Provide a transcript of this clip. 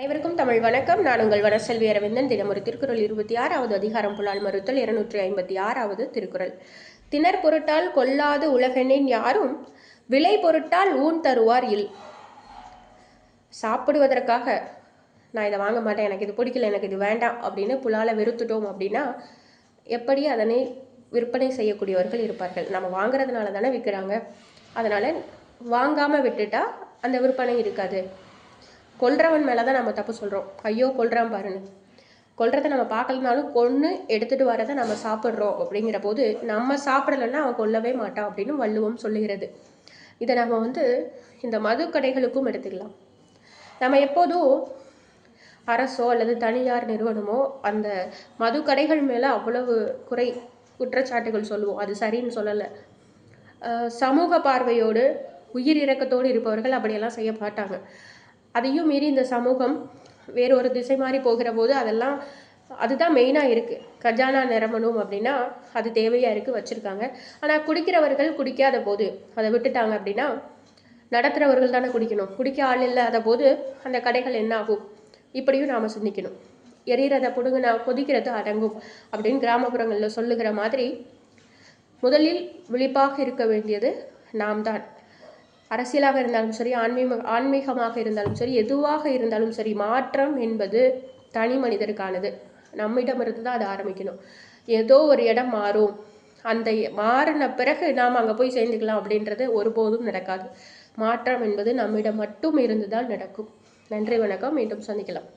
அனைவருக்கும் தமிழ் வணக்கம். நான் உங்கள் வனசெல்வி அரவிந்தன். தினமொரு திருக்குறள் இருபத்தி ஆறாவது அதிகாரம் புலால் மறுத்தல் இருநூற்றி ஐம்பத்தி ஆறாவது திருக்குறள். திணற் பொருட்டால் கொல்லாது உலகெண்ணின் யாரும் விலை பொருட்டால் ஊன் தருவார் இல். சாப்பிடுவதற்காக நான் இதை வாங்க மாட்டேன் எனக்கு இது பிடிக்கல எனக்கு இது வேண்டாம் அப்படின்னு புலால வெறுத்துட்டோம் அப்படின்னா எப்படி அதனை விற்பனை செய்யக்கூடியவர்கள் இருப்பார்கள்? நம்ம வாங்குறதுனால தானே விற்கிறாங்க. அதனால் வாங்காமல் விட்டுட்டா அந்த விற்பனை இருக்காது. கொல்றவன் மேலே தான் நம்ம தப்பு சொல்கிறோம் ஐயோ கொல்றான் பாருன்னு. கொல்றதை நம்ம பார்க்கலனாலும் கொன்று எடுத்துகிட்டு வரதை நம்ம சாப்பிட்றோம் அப்படிங்கிற போது நம்ம சாப்பிடலைன்னா அவன் கொல்லவே மாட்டான் அப்படின்னு வள்ளுவம் சொல்லுகிறது. இதை நம்ம வந்து இந்த மது கடைகளுக்கும் எடுத்துக்கலாம். நம்ம எப்போதும் அரசோ அல்லது தனியார் நிறுவனமோ அந்த மது கடைகள் மேலே அவ்வளவு குறை குற்றச்சாட்டுகள் சொல்லுவோம். அது சரின்னு சொல்லலை. சமூக பார்வையோடு உயிர் இறக்கத்தோடு இருப்பவர்கள் அப்படியெல்லாம் செய்ய மாட்டாங்க. அதையும் மீறி இந்த சமூகம் வேறொரு திசை மாறி போகிற போது அதெல்லாம் அதுதான் மெயினாக இருக்குது கஜானா நிரம்பணும் அப்படின்னா அது தேவையாக இருக்குது வச்சுருக்காங்க. ஆனால் குடிக்கிறவர்கள் குடிக்காத போது அதை விட்டுட்டாங்க அப்படின்னா நடத்துகிறவர்கள் தானே குடிக்கணும். குடிக்க ஆள் இல்லாத போது அந்த கடைகள் என்ன ஆகும்? இப்படியும் நாம் சிந்திக்கணும். எரியறதை பிடுங்கினா கொதிக்கிறது அடங்கும் அப்படின்னு கிராமப்புறங்களில் சொல்லுகிற மாதிரி முதலில் விழிப்பாக இருக்க வேண்டியது நாம் தான் அரசியலாக இருந்தாலும் சரி ஆன்மீக ஆன்மீகமாக இருந்தாலும் சரி எதுவாக இருந்தாலும் சரி மாற்றம் என்பது தனி மனிதருக்கானது. நம்மிடமிருந்து தான் அது ஆரம்பிக்கணும். ஏதோ ஒரு இடம் மாறும். அந்த மாறின பிறகு நாம் அங்கே போய் சேர்ந்துக்கலாம் அப்படின்றது ஒருபோதும் நடக்காது. மாற்றம் என்பது நம்மிடம் மட்டும் இருந்துதான் நடக்கும். நன்றி வணக்கம். மீண்டும் சந்திக்கலாம்.